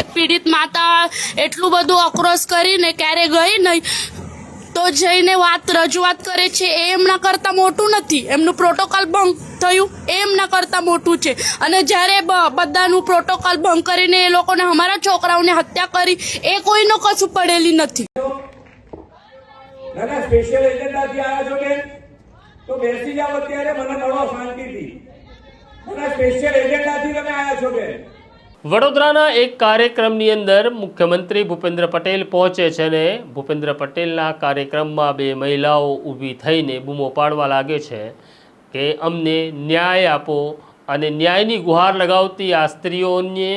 એક પીડિત માતા એટલું બધું આક્રોશ કરીને ક્યારે ગઈ નહીં, તો જઈને વાત રજૂઆત કરે છે, એ એમના કરતાં મોટું નથી. એમનું પ્રોટોકોલ ભંગ થયું, એ એમના કરતાં મોટું છે. અને જ્યારે બધાનું પ્રોટોકોલ ભંગ કરીને એ લોકોને અમારા છોકરાઓને હત્યા કરી, એ કોઈનો કશું પડેલી નથી. ના સ્પેશિયલ એજન્ડાથી આવ્યા છો બેન? તો બેસી જાઓ અત્યારે, મને મળો શાંતિથી. ના સ્પેશિયલ એજન્ડાથી તમે આવ્યા છો બેન? વડોદરાના એક કાર્યક્રમની અંદર મુખ્યમંત્રી ભૂપેન્દ્ર પટેલ પહોંચે છે અને ભૂપેન્દ્ર પટેલના કાર્યક્રમમાં બે મહિલાઓ ઊભી થઈને બૂમો પાડવા લાગે છે કે અમને ન્યાય આપો અને ન્યાયની ગુહાર લગાવતી આ સ્ત્રીઓને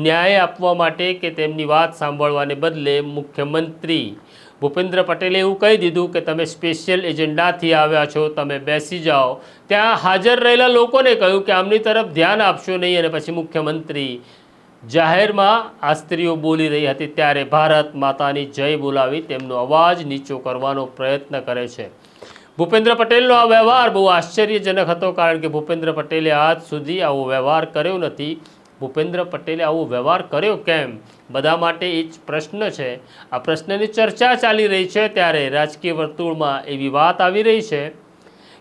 ન્યાય આપવા માટે કે તેમની વાત સાંભળવાને બદલે મુખ્યમંત્રી ભૂપેન્દ્ર પટેલે એવું કહી દીધું કે તમે સ્પેશિયલ એજન્ડાથી આવ્યા છો, તમે બેસી જાઓ. ત્યાં હાજર રહેલા લોકોને કહ્યું કે આમની તરફ ધ્યાન આપશો નહીં અને પછી મુખ્યમંત્રી જાહેરમાં આ સ્ત્રીઓ બોલી રહી હતી ત્યારે ભારત માતાની જય બોલાવી તેમનો અવાજ નીચો કરવાનો પ્રયત્ન કરે છે. ભૂપેન્દ્ર પટેલનો આ વ્યવહાર બહુ આશ્ચર્યજનક હતો કારણ કે ભૂપેન્દ્ર પટેલે આજ સુધી આવો વ્યવહાર કર્યો નથી. ભૂપેન્દ્ર પટેલે આવો વ્યવહાર કર્યો કેમ? બધા માટે એ જ પ્રશ્ન છે. આ પ્રશ્નની ચર્ચા ચાલી રહી છે ત્યારે રાજકીય વર્તુળમાં એવી વાત આવી રહી છે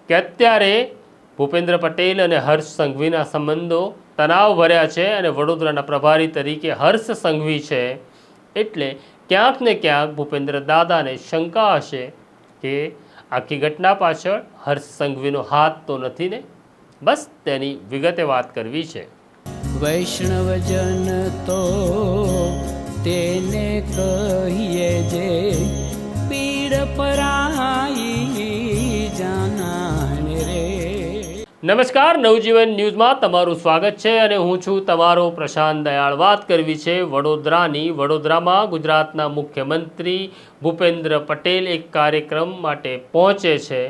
કે અત્યારે ભૂપેન્દ્ર પટેલ અને હર્ષ સંઘવીના સંબંધો તણાવભર્યા છે અને વડોદરાના પ્રભારી તરીકે હર્ષ સંઘવી છે. એટલે ક્યાંક ને ક્યાંક ભૂપેન્દ્ર દાદાને શંકા હશે કે આખી ઘટના પાછળ હર્ષ સંઘવીનો હાથ તો નથી ને? બસ તેની વિગતે વાત કરવી છે. વૈષ્ણવજન તો તેને કહીએ જે પીડ પરાઈ નમસ્કાર, નવજીવન ન્યૂઝમાં તમારું સ્વાગત છે અને હું છું તમારો પ્રશાંત દયાળ. વાત કરવી છે વડોદરાની. વડોદરામાં ગુજરાતના મુખ્યમંત્રી ભૂપેન્દ્ર પટેલ એક કાર્યક્રમ માટે પહોંચે છે.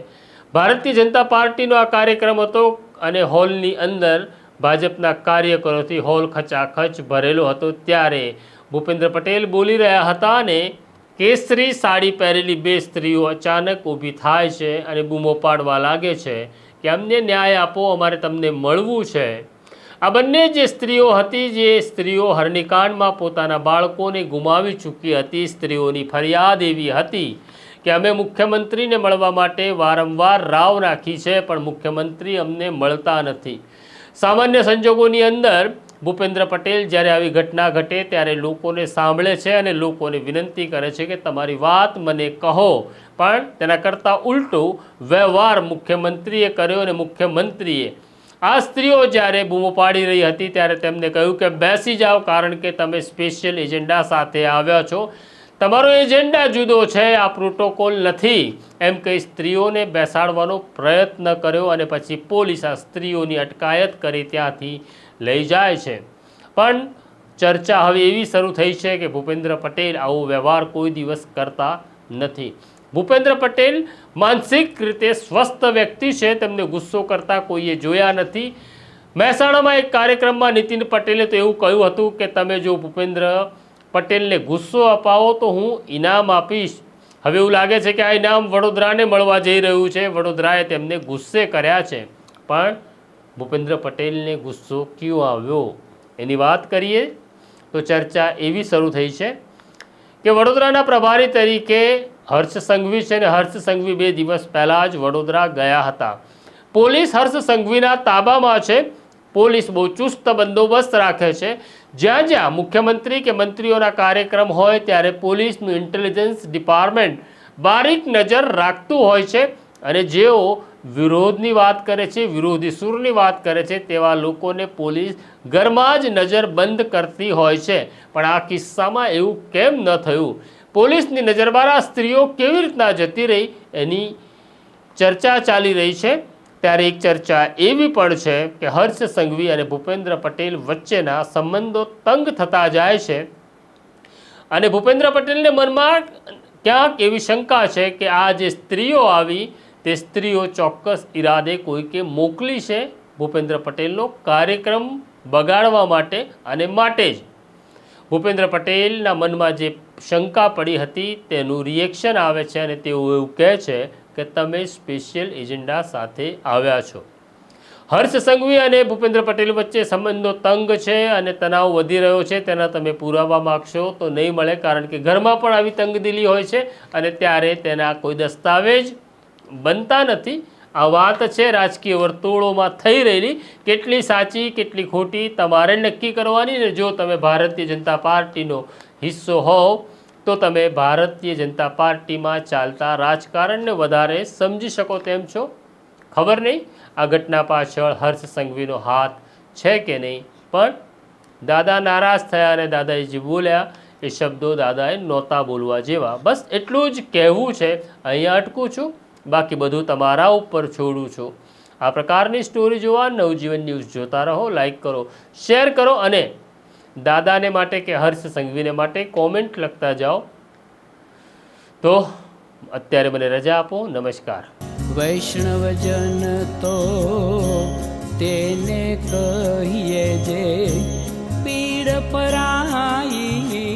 ભારતીય જનતા પાર્ટીનો આ કાર્યક્રમ હતો અને હોલની અંદર ભાજપના કાર્યકરોથી હોલ ખચાખચ ભરેલો હતો. ત્યારે ભૂપેન્દ્ર પટેલ બોલી રહ્યા હતા અને કેસરી સાડી પહેરેલી બે સ્ત્રીઓ અચાનક ઊભી થાય છે અને બૂમો પાડવા લાગે છે. કે અમને ન્યાય આપો, અમારે તમને મળવું છે. આ બંને જે સ્ત્રીઓ હતી, જે સ્ત્રીઓ હરણિકાંડમાં પોતાના બાળકોને ગુમાવી ચૂકી હતી, સ્ત્રીઓની ફરિયાદ એવી હતી કે અમે મુખ્યમંત્રીને મળવા માટે વારંવાર રાવ નાખી છે, પણ મુખ્યમંત્રી અમને મળતા નથી. સામાન્ય સંજોગોની અંદર ભૂપેન્દ્ર પટેલ જ્યારે આવી ઘટના ઘટે ત્યારે લોકોને સાંભળે છે અને લોકોને વિનંતી કરે છે કે તમારી વાત મને કહો. પણ તેના કરતાં ઉલટું વ્યવહાર મુખ્યમંત્રીએ કર્યો અને મુખ્યમંત્રીએ આ સ્ત્રીઓ જ્યારે બૂમો પાડી રહી હતી ત્યારે તેમને કહ્યું કે બેસી જાઓ કારણ કે તમે સ્પેશિયલ એજન્ડા સાથે આવ્યા છો. તમારો એજન્ડા જુદો છે, આ પ્રોટોકોલ નથી. એમ કહી સ્ત્રીઓને બેસાડવાનો પ્રયત્ન કર્યો અને પછી પોલીસ આ સ્ત્રીઓની અટકાયત કરી ત્યાંથી લઈ જાય છે. પણ ચર્ચા હવે એવી શરૂ થઈ છે કે ભૂપેન્દ્ર પટેલ આવો વ્યવહાર કોઈ દિવસ કરતા નથી. ભૂપેન્દ્ર પટેલ માનસિક રીતે સ્વસ્થ વ્યક્તિ છે, તેમને ગુસ્સો કરતા કોઈએ જોયા નથી. મહેસાણામાં એક કાર્યક્રમમાં નીતિન પટેલે તો એવું કહ્યું હતું કે, તમે જો ભૂપેન્દ્ર પટેલને ગુસ્સો અપાવો તો હું ઇનામ આપીશ. હવે એવું લાગે છે કે આ ઇનામ વડોદરાને મળવા જઈ રહ્યું છે. વડોદરાએ તેમને ગુસ્સે કર્યા છે. પણ ભૂપેન્દ્ર પટેલને ગુસ્સો ક્યો આવ્યો? એની વાત કરીએ તો ચર્ચા એવી શરૂ થઈ છે કે વડોદરાના પ્રભારી તરીકે હર્ષ સંઘવી છે અને હર્ષ સંઘવી બે દિવસ પહેલાં જ વડોદરા ગયા હતા. પોલીસ હર્ષ સંઘવીના તાબામાં છે. પોલીસ બહુ ચુસ્ત બંદોબસ્ત રાખે છે. જ્યાં જ્યાં મુખ્યમંત્રી કે મંત્રીઓના કાર્યક્રમ હોય ત્યારે પોલીસનું ઇન્ટેલિજન્સ ડિપાર્ટમેન્ટ બારીક નજર રાખતું હોય છે. અને જેઓ વિરોધની વાત કરે છે, વિરોધી સુરની વાત કરે છે, તેવા લોકોને પોલીસ ઘરમાં જ નજર બંધ કરતી હોય છે. પણ આ કિસ્સામાં એવું કેમ ન થયું? પોલીસની નજરમાં આ સ્ત્રીઓ કેવી રીતના જતી રહી? એની ચર્ચા ચાલી રહી છે. ત્યારે એક ચર્ચા એવી પણ છે કે હર્ષ સંઘવી અને ભૂપેન્દ્ર પટેલ વચ્ચેના સંબંધો તંગ થતા જાય છે. અને ભૂપેન્દ્ર પટેલને મનમાં ક્યાંક એવી શંકા છે કે આ જે સ્ત્રીઓ આવી તે સ્ત્રીઓ ચોક્કસ ઈરાદે કોઈકે મોકલી છે. ભૂપેન્દ્ર પટેલનો કાર્યક્રમ બગાડવા માટે અને માટે જ. ભૂપેન્દ્ર પટેલના મનમાં જે શંકા પડી હતી તેનું રિએક્શન આવે છે અને તેઓ એવું કહે છે કે તમે સ્પેશિયલ એજન્ડા સાથે આવ્યા છો. હર્ષ સંઘવી અને ભૂપેન્દ્ર પટેલ વચ્ચે સંબંધો તંગ છે અને તણાવ વધી રહ્યો છે. તેના તમે પુરાવા માગશો તો નહીં મળે કારણ કે ઘરમાં પણ આવી તંગદિલી હોય છે અને ત્યારે તેના કોઈ દસ્તાવેજ બનતા નથી. આ વાત છે, રાજકીય વર્તુળોમાં થઈ રહેલી. કેટલી સાચી, કેટલી ખોટી તમારે નક્કી કરવાની ને જો તમે ભારતીય જનતા પાર્ટીનો હિસ્સો હોવ, તો તમે ભારતીય જનતા પાર્ટીમાં ચાલતા રાજકારણને વધારે સમજી શકો તેમ છો. ખબર નહીં, આ ઘટના પાછળ હર્ષ સંઘવીનો હાથ છે કે નહીં. પણ દાદા નારાજ થયા અને દાદાએ જે બોલ્યા, એ શબ્દો દાદાએ નહોતા બોલવા જેવા. બસ એટલું જ કહેવું છે. અહીંયા અટકું છું. બાકી બધું તમારા ઉપર છોડું છું. આ પ્રકારની સ્ટોરી જોવા નવજીવન ન્યૂઝ જોતા રહો લાઈક કરો શેર કરો અને દાદાને માટે કે હર્ષ સંઘવીને માટે કોમેન્ટ લખતા જાઓ. તો અત્યારે મને રજા આપો, નમસ્કાર. વૈષ્ણવજન તો તેને કહીએ જે પીડ પરાઈ